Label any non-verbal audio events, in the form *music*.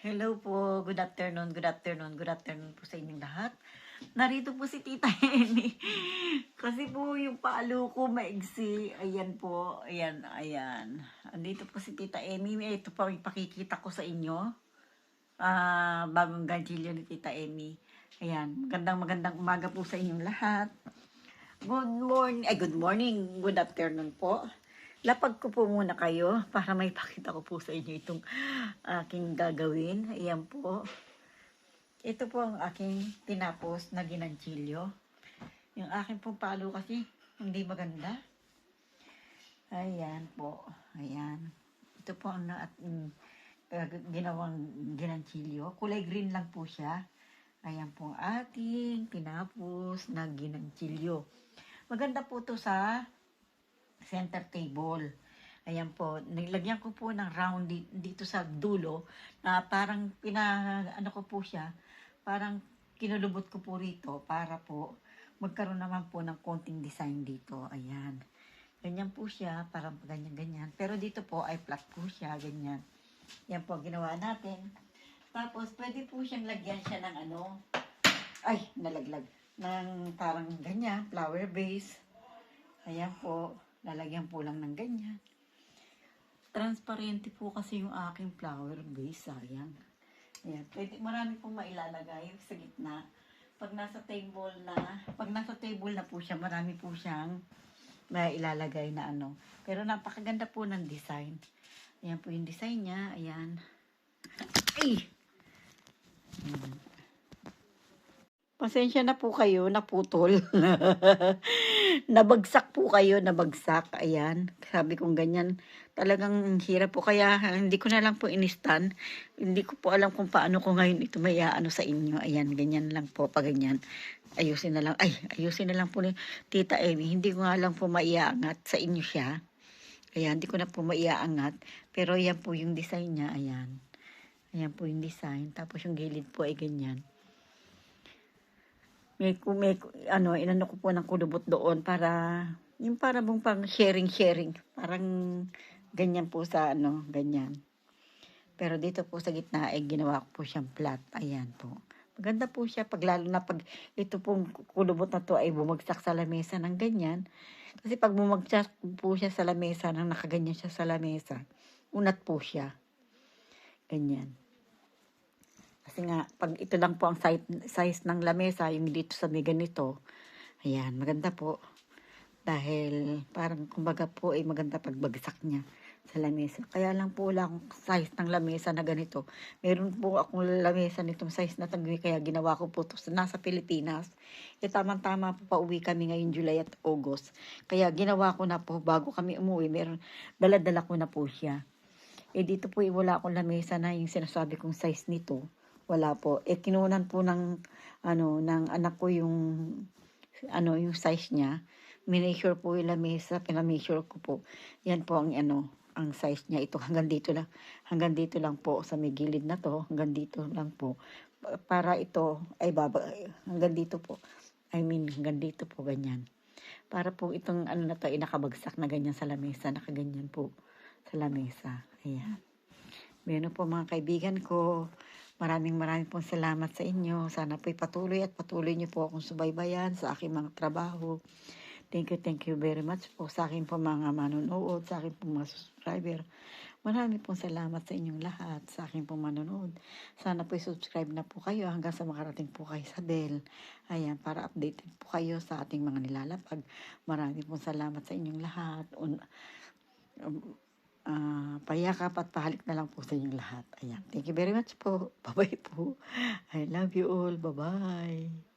Hello po, good afternoon, good afternoon, good afternoon po sa inyong lahat. Narito po si Tita *laughs* Amy. Kasi po yung palo ko maigsi. Ayan po, ayan, ayan. Andito po si Tita Amy. Ito po yung pakikita ko sa inyo. Ah, bagong ganchilyo ni Tita Amy. Ayan, magandang magandang umaga po sa inyong lahat. Good morning, ay good morning, good afternoon po. Lapag ko po muna kayo para may pakita ko po sa inyo itong aking gagawin. Ayan po. Ito po ang aking tinapos na ginanchilyo. Yung aking pong palo kasi hindi maganda. Ayan po. Ayan. Ito po ang na, mm, uh, ginawang ginanchilyo. Kulay green lang po siya. Ayan po ang ating tinapos na ginanchilyo. Maganda po to sa center table. Ayan po, nilagyan ko po ng round di- dito sa dulo na parang pina, ano ko po siya, parang kinulubot ko po rito para po magkaroon naman po ng konting design dito. Ayan. Ganyan po siya, parang ganyan-ganyan. Pero dito po ay flat po siya, ganyan. Yan po ginawa natin. Tapos, pwede po siyang lagyan siya ng ano, ay, nalaglag, ng parang ganyan, flower base. Ayan po, lalagyan po lang ng ganyan. Transparente po kasi yung aking flower base, sayang. Ayan, pwede, marami pong mailalagay sa gitna. Pag nasa table na, pag nasa table na po siya, marami po siyang may ilalagay na ano. Pero napakaganda po ng design. Ayan po yung design niya. Ayan. Ay! Ayan. Pasensya na po kayo, naputol. *laughs* nabagsak po kayo, nabagsak. Ayan, sabi kong ganyan. Talagang hirap po. Kaya hindi ko na lang po inistan. Hindi ko po alam kung paano ko ngayon ito may ano sa inyo. Ayan, ganyan lang po, pag ganyan. Ayusin na lang. Ay, ayusin na lang po ni Tita Amy. Hindi ko nga lang po maiangat sa inyo siya. Ayan, hindi ko na po maiangat. Pero yan po yung design niya. Ayan. Ayan po yung design. Tapos yung gilid po ay ganyan may, may ano, inano ko po ng kulubot doon para, yung para bang pang sharing-sharing. Parang ganyan po sa ano, ganyan. Pero dito po sa gitna, ay ginawa ko po siyang flat. Ayan po. Maganda po siya pag lalo na pag ito pong kulubot na to ay bumagsak sa lamesa ng ganyan. Kasi pag bumagsak po siya sa lamesa, nang nakaganyan siya sa lamesa, unat po siya. Ganyan. Kasi nga, pag ito lang po ang size, ng lamesa, yung dito sa may ganito, ayan, maganda po. Dahil parang kumbaga po ay maganda pagbagsak niya sa lamesa. Kaya lang po wala akong size ng lamesa na ganito. Meron po akong lamesa nitong size na tagwi, kaya ginawa ko po ito sa nasa Pilipinas. E tamang-tama po pauwi kami ngayon July at August. Kaya ginawa ko na po bago kami umuwi, meron, daladala ko na po siya. Eh dito po eh, wala akong lamesa na yung sinasabi kong size nito wala po. Eh, kinunan po ng, ano, ng anak ko yung, ano, yung size niya. Mineasure po yung lamesa, pinamenasure ko po. Yan po ang, ano, ang size niya. Ito hanggang dito lang, hanggang dito lang po sa may gilid na to, hanggang dito lang po. Para ito ay baba, hanggang dito po. I mean, hanggang dito po, ganyan. Para po itong ano na to, ay nakabagsak na ganyan sa lamesa, nakaganyan po sa lamesa. Ayan. Meron po mga kaibigan ko, Maraming maraming pong salamat sa inyo. Sana po'y patuloy at patuloy niyo po akong subaybayan sa aking mga trabaho. Thank you, thank you very much po sa aking po mga manonood, sa aking po mga subscriber. Maraming pong salamat sa inyong lahat, sa aking pong manonood. Sana po'y subscribe na po kayo hanggang sa makarating po kayo sa bell. Ayan, para updated po kayo sa ating mga nilalapag. Maraming pong salamat sa inyong lahat. Un um, uh, payakap at pahalik na lang po sa inyong lahat. Ayan. Thank you very much po. *laughs* Bye-bye po. I love you all. Bye-bye.